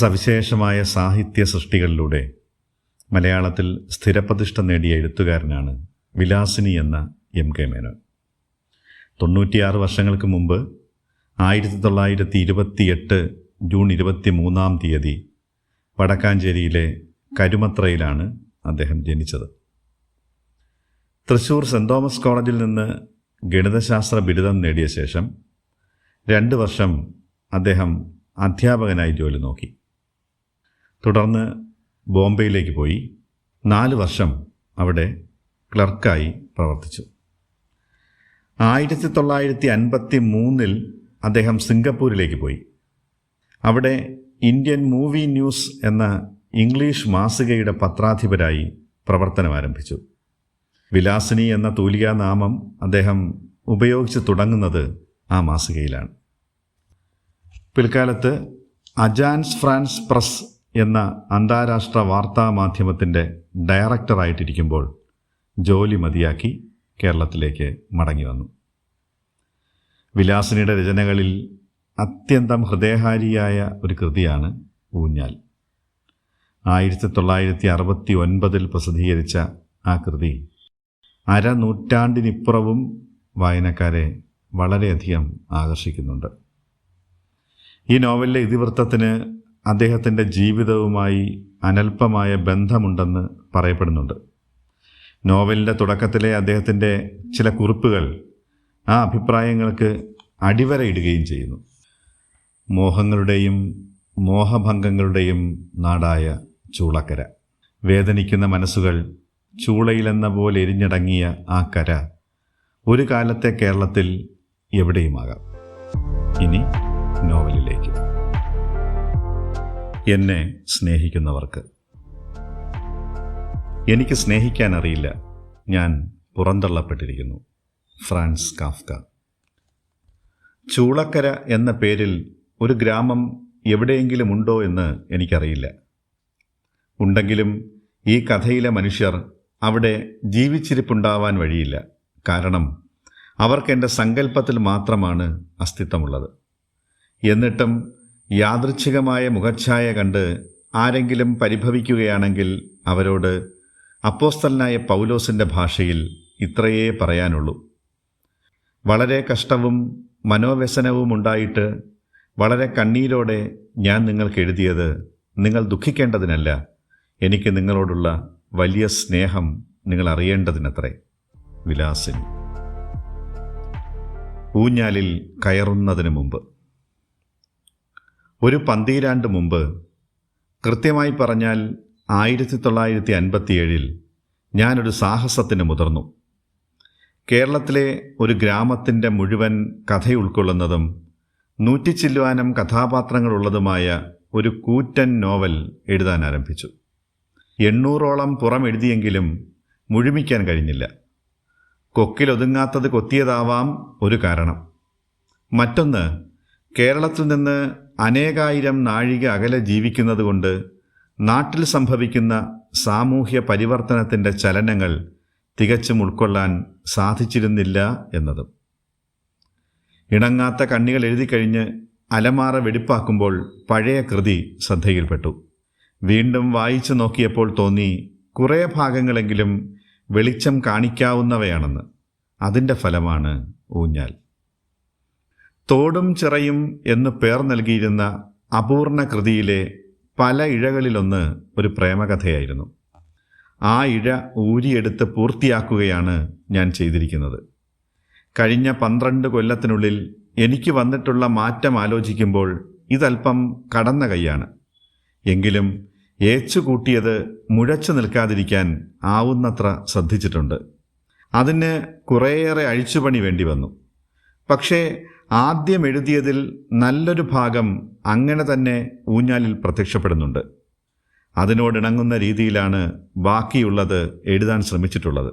സവിശേഷമായ സാഹിത്യ സൃഷ്ടികളിലൂടെ മലയാളത്തിൽ സ്ഥിരപ്രതിഷ്ഠ നേടിയ എഴുത്തുകാരനാണ് വിലാസിനി എന്ന എം കെ മേനോൻ. തൊണ്ണൂറ്റിയാറ് വർഷങ്ങൾക്ക് മുമ്പ് ആയിരത്തി തൊള്ളായിരത്തി ഇരുപത്തിയെട്ട് ജൂൺ ഇരുപത്തി മൂന്നാം തീയതി വടക്കാഞ്ചേരിയിലെ കരുമത്രയിലാണ് അദ്ദേഹം ജനിച്ചത്. തൃശൂർ സെന്റ് തോമസ് കോളേജിൽ നിന്ന് ഗണിതശാസ്ത്ര ബിരുദം നേടിയ ശേഷം രണ്ട് വർഷം അദ്ദേഹം അധ്യാപകനായി ജോലി നോക്കി. തുടർന്ന് ബോംബെയിലേക്ക് പോയി നാല് വർഷം അവിടെ ക്ലർക്കായി പ്രവർത്തിച്ചു. ആയിരത്തി തൊള്ളായിരത്തി അൻപത്തി മൂന്നിൽ അദ്ദേഹം സിംഗപ്പൂരിലേക്ക് പോയി. അവിടെ ഇന്ത്യൻ മൂവി ന്യൂസ് എന്ന ഇംഗ്ലീഷ് മാസികയുടെ പത്രാധിപരായി പ്രവർത്തനം ആരംഭിച്ചു. വിലാസിനി എന്ന തൂലികാ നാമം അദ്ദേഹം ഉപയോഗിച്ച് തുടങ്ങുന്നത് ആ മാസികയിലാണ്. പിൽക്കാലത്ത് അജാൻസ് ഫ്രാൻസ് പ്രസ് എന്ന അന്താരാഷ്ട്ര വാർത്താ മാധ്യമത്തിന്റെ ഡയറക്ടറായിട്ടിരിക്കുമ്പോൾ ജോലി മതിയാക്കി കേരളത്തിലേക്ക് മടങ്ങി വന്നു. വിലാസിനിയുടെ രചനകളിൽ അത്യന്തം ഹൃദയഹാരിയായ ഒരു കൃതിയാണ് ഊഞ്ഞാൽ. ആയിരത്തി തൊള്ളായിരത്തി അറുപത്തി ഒൻപതിൽ പ്രസിദ്ധീകരിച്ച ആ കൃതി അരനൂറ്റാണ്ടിനിപ്പുറവും വായനക്കാരെ വളരെയധികം ആകർഷിക്കുന്നുണ്ട്. ഈ നോവലിലെ ഇതിവൃത്തത്തിന് അദ്ദേഹത്തിന്റെ ജീവിതവുമായി അനൽപമായ ബന്ധമുണ്ടെന്ന് പറയപ്പെടുന്നുണ്ട്. നോവലിന്റെ തുടക്കത്തിലെ അദ്ദേഹത്തിന്റെ ചില കുറിപ്പുകൾ ആ അഭിപ്രായങ്ങൾക്ക് അടിവരയിടുകയും ചെയ്യുന്നു. മോഹങ്ങളുടെയും മോഹഭംഗങ്ങളുടെയും നാടായ ചൂളക്കര. വേദനിക്കുന്ന മനസ്സുകൾ ചൂളയിലെന്ന പോലെ എരിഞ്ഞടങ്ങിയ ആ കര ഒരു കാലത്തെ കേരളത്തിൽ എവിടെയുമാകാം? ഇനി നോവലിലേക്ക്. എന്നെ സ്നേഹിക്കുന്നവർക്ക്. എനിക്ക് സ്നേഹിക്കാൻ അറിയില്ല. ഞാൻ പുറന്തള്ളപ്പെട്ടിരിക്കുന്നു. France Kafka. ചൂളക്കര എന്ന പേരിൽ ഒരു ഗ്രാമം എവിടെയെങ്കിലും ഉണ്ടോ എന്ന് എനിക്കറിയില്ല. ഉണ്ടെങ്കിലും ഈ കഥയിലെ മനുഷ്യർ അവിടെ ജീവിച്ചിരിപ്പുണ്ടാവാൻ വഴിയില്ല. കാരണം അവർക്ക് എന്റെ സങ്കല്പത്തിൽ മാത്രമാണ് അസ്തിത്വമുള്ളത്. എന്നിട്ടും യാദൃച്ഛികമായ മുഖച്ഛായ കണ്ട് ആരെങ്കിലും പരിഭവിക്കുകയാണെങ്കിൽ അവരോട് അപ്പോസ്തലനായ പൗലോസിന്റെ ഭാഷയിൽ ഇത്രയേ പറയാനുള്ളൂ. വളരെ കഷ്ടവും മനോവ്യസനവും ഉണ്ടായിട്ട് വളരെ കണ്ണീരോടെ ഞാൻ നിങ്ങൾക്ക് എഴുതിയത് നിങ്ങൾ ദുഃഖിക്കേണ്ടതിനല്ല. എനിക്ക് നിങ്ങളോടുള്ള വലിയ സ്നേഹം നിങ്ങൾ അറിയേണ്ടതിനത്രേ. വിലാസിൻ. ഊഞ്ഞാലിൽ കയറുന്നതിന് മുമ്പ്. ഒരു പന്തീരാണ്ട് മുമ്പ് കൃത്യമായി പറഞ്ഞാൽ ആയിരത്തി തൊള്ളായിരത്തി അൻപത്തിയേഴിൽ ഞാനൊരു സാഹസത്തിന് മുതിർന്നു. കേരളത്തിലെ ഒരു ഗ്രാമത്തിന്റെ മുഴുവൻ കഥ ഉൾക്കൊള്ളുന്നതും നൂറ്റിച്ചില്ലുവാനം കഥാപാത്രങ്ങളുള്ളതുമായ ഒരു കൂറ്റൻ നോവൽ എഴുതാൻ ആരംഭിച്ചു. എണ്ണൂറോളം പുറം എഴുതിയെങ്കിലും മുഴുമിക്കാൻ കഴിഞ്ഞില്ല. കൊക്കിലൊതുങ്ങാത്തത് കൊത്തിയതാവാം ഒരു കാരണം. മറ്റൊന്ന് കേരളത്തിൽ നിന്ന് അനേകായിരം നാഴിക അകലെ ജീവിക്കുന്നതുകൊണ്ട് നാട്ടിൽ സംഭവിക്കുന്ന സാമൂഹ്യ പരിവർത്തനത്തിന്റെ ചലനങ്ങൾ തികച്ചും ഉൾക്കൊള്ളാൻ സാധിച്ചിരുന്നില്ല എന്നതും. ഇണങ്ങാത്ത കണ്ണികൾ എഴുതിക്കഴിഞ്ഞ് അലമാറ വെടിപ്പാക്കുമ്പോൾ പഴയ കൃതി ശ്രദ്ധയിൽപ്പെട്ടു. വീണ്ടും വായിച്ചു നോക്കിയപ്പോൾ തോന്നി കുറേ ഭാഗങ്ങളെങ്കിലും വെളിച്ചം കാണിക്കാവുന്നവയാണെന്ന്. അതിന്റെ ഫലമാണ് ഊഞ്ഞാൽ. തോടും ചിറയും എന്ന് പേർ നൽകിയിരുന്ന അപൂർണ കൃതിയിലെ പല ഇഴകളിലൊന്ന് ഒരു പ്രേമകഥയായിരുന്നു. ആ ഇഴ ഊരിയെടുത്ത് പൂർത്തിയാക്കുകയാണ് ഞാൻ ചെയ്തിരിക്കുന്നത്. കഴിഞ്ഞ പന്ത്രണ്ട് കൊല്ലത്തിനുള്ളിൽ എനിക്ക് വന്നിട്ടുള്ള മാറ്റം ആലോചിക്കുമ്പോൾ ഇതല്പം കടന്ന കൈയാണ്. എങ്കിലും ഏച്ചുകൂട്ടിയത് മുഴച്ചു നിൽക്കാതിരിക്കാൻ ആവുന്നത്ര ശ്രദ്ധിച്ചിട്ടുണ്ട്. അതിന് കുറേയേറെ അഴിച്ചുപണി വേണ്ടി വന്നു. പക്ഷേ ആദ്യം എഴുതിയതിൽ നല്ലൊരു ഭാഗം അങ്ങനെ തന്നെ ഊഞ്ഞാലിൽ പ്രത്യക്ഷപ്പെടുന്നുണ്ട്. അതിനോടിണങ്ങുന്ന രീതിയിലാണ് ബാക്കിയുള്ളത് എഴുതാൻ ശ്രമിച്ചിട്ടുള്ളത്.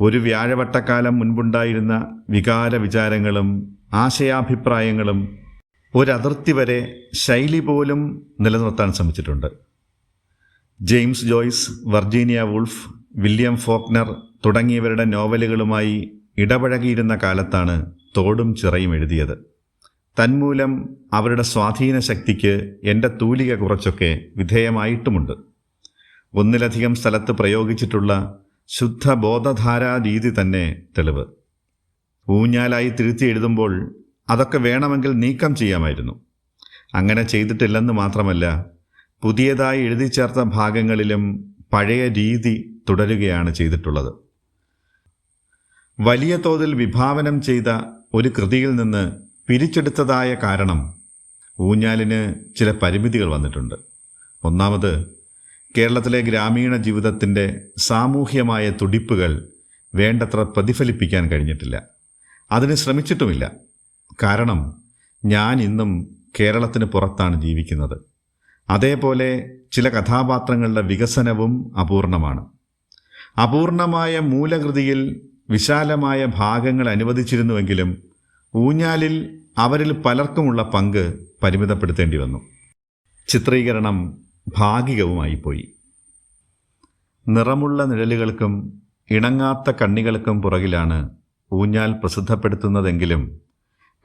ഒരു വ്യാഴവട്ടക്കാലം മുൻപുണ്ടായിരുന്ന വികാര വിചാരങ്ങളും ആശയാഭിപ്രായങ്ങളും ഒരതിർത്തി വരെ ശൈലി പോലും നിലനിർത്താൻ ശ്രമിച്ചിട്ടുണ്ട്. James Joyce Virginia Woolf William Faulkner തുടങ്ങിയവരുടെ നോവലുകളുമായി ഇടപഴകിയിരുന്ന കാലത്താണ് തോടും ചിറയും എഴുതിയത്. തന്മൂലം അവരുടെ സ്വാധീന ശക്തിക്ക് എന്റെ തൂലിക കുറച്ചൊക്കെ വിധേയമായിട്ടുമുണ്ട്. ഒന്നിലധികം സ്ഥലത്ത് പ്രയോഗിച്ചിട്ടുള്ള ശുദ്ധ ബോധധാരാ രീതി തന്നെ തെളിവ്. ഊഞ്ഞാലായി തിരുത്തി എഴുതുമ്പോൾ അതൊക്കെ വേണമെങ്കിൽ നീക്കം ചെയ്യാമായിരുന്നു. അങ്ങനെ ചെയ്തിട്ടില്ലെന്ന് മാത്രമല്ല പുതിയതായി എഴുതി ചേർത്ത ഭാഗങ്ങളിലും പഴയ രീതി തുടരുകയാണ് ചെയ്തിട്ടുള്ളത്. വലിയ തോതിൽ വിഭാവനം ചെയ്ത ഒരു കൃതിയിൽ നിന്ന് പിരിച്ചെടുത്തതായ കാരണം ഊഞ്ഞാലിന് ചില പരിമിതികൾ വന്നിട്ടുണ്ട്. ഒന്നാമത് കേരളത്തിലെ ഗ്രാമീണ ജീവിതത്തിന്റെ സാമൂഹ്യമായ തുടിപ്പുകൾ വേണ്ടത്ര പ്രതിഫലിപ്പിക്കാൻ കഴിഞ്ഞിട്ടില്ല. അതിന് ശ്രമിച്ചിട്ടുമില്ല. കാരണം ഞാൻ ഇന്നും കേരളത്തിന് പുറത്താണ് ജീവിക്കുന്നത്. അതേപോലെ ചില കഥാപാത്രങ്ങളുടെ വികസനവും അപൂർണമാണ്. അപൂർണമായ മൂലകൃതിയിൽ വിശാലമായ ഭാഗങ്ങൾ അനുവദിച്ചിരുന്നുവെങ്കിലും ഊഞ്ഞാലിൽ അവരിൽ പലർക്കുമുള്ള പങ്ക് പരിമിതപ്പെടുത്തേണ്ടി വന്നു. ചിത്രീകരണം ഭാഗികവുമായിപ്പോയി. നിറമുള്ള നിഴലുകൾക്കും ഇണങ്ങാത്ത കണ്ണികൾക്കും പുറകിലാണ് ഊഞ്ഞാൽ പ്രസിദ്ധപ്പെടുത്തുന്നതെങ്കിലും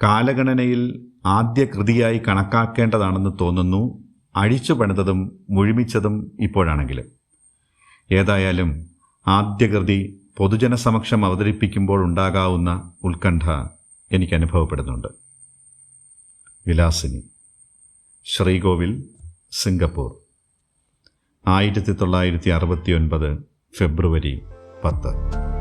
കാലഗണനയിൽ ആദ്യ കൃതിയായി കണക്കാക്കേണ്ടതാണെന്ന് തോന്നുന്നു അഴിച്ചു പണിതതും മുഴുമിച്ചതും ഇപ്പോഴാണെങ്കിലും. ഏതായാലും ആദ്യ കൃതി പൊതുജനസമക്ഷം അവതരിപ്പിക്കുമ്പോൾ ഉണ്ടാകാവുന്ന ഉത്കണ്ഠ എനിക്ക് അനുഭവപ്പെടുന്നുണ്ട്. വിലാസിനി ശ്രീകോവിൽ സിംഗപ്പൂർ. ആയിരത്തി തൊള്ളായിരത്തി അറുപത്തി ഒൻപത് ഫെബ്രുവരി പത്ത്.